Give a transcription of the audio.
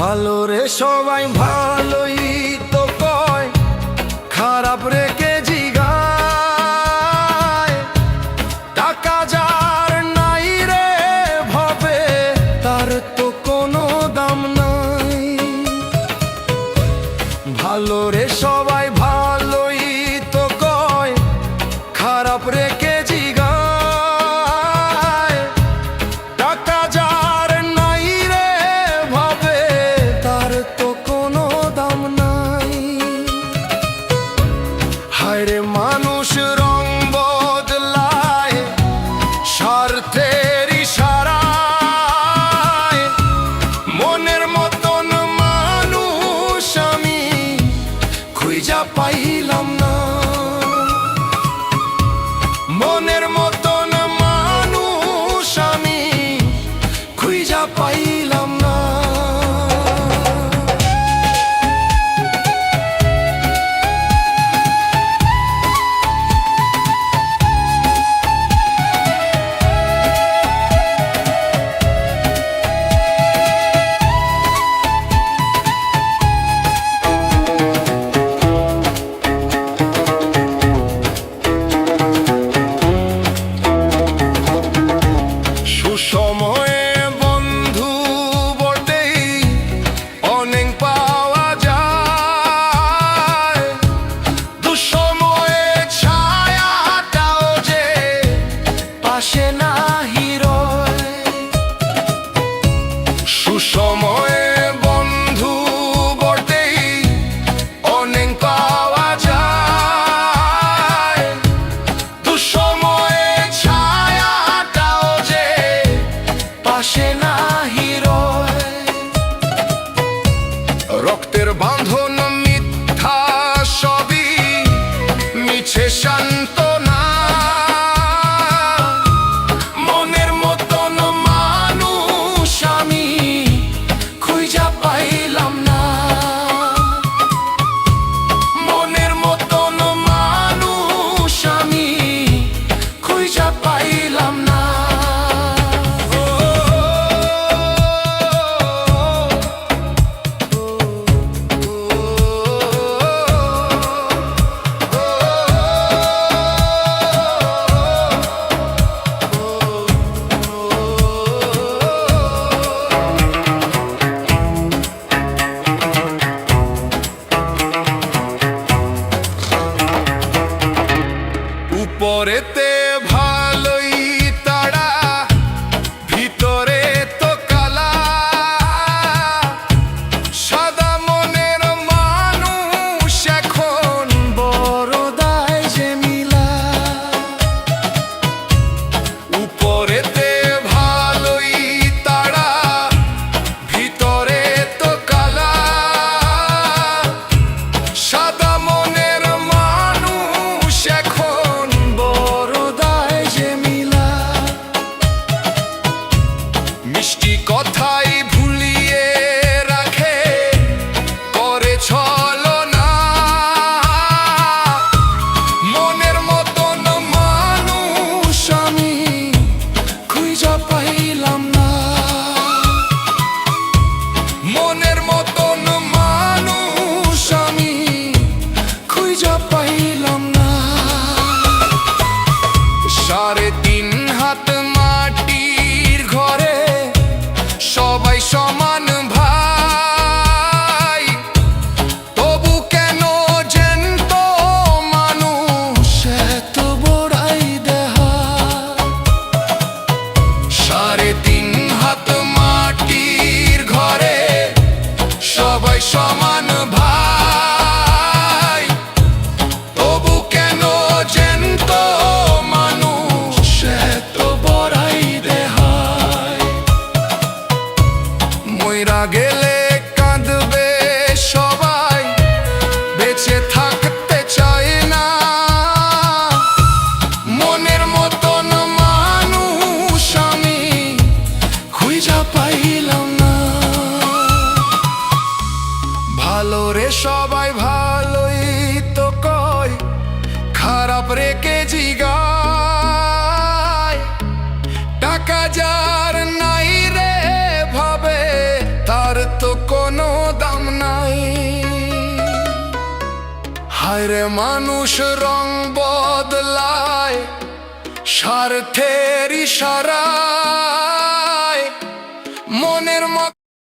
ভালো রে সবাই, ভালোই তো কয়। খারাপ রেখে জিগায়। টাকা যার নাই রে ভাবে, তার তো কোনো দাম নাই। ভালো রে সবাই তুই যা পাইলাম না। মনের মতো সাড়ে তিন হাত মাটির ঘরে সবাই সমান ভাই। তবু কেন মানুষ দেহা সাড়ে তিন হাত মাটির ঘরে সবাই সমান পাইলাম না। ভালো রে সবাই, ভালোই তো কয়। খারাপ রেখে জিগায়। টাকা যার নাই রে ভাবে, তার তো কোনো দাম নাই। হায় রে মানুষ রং বদলায় স্বার্থের ইশারা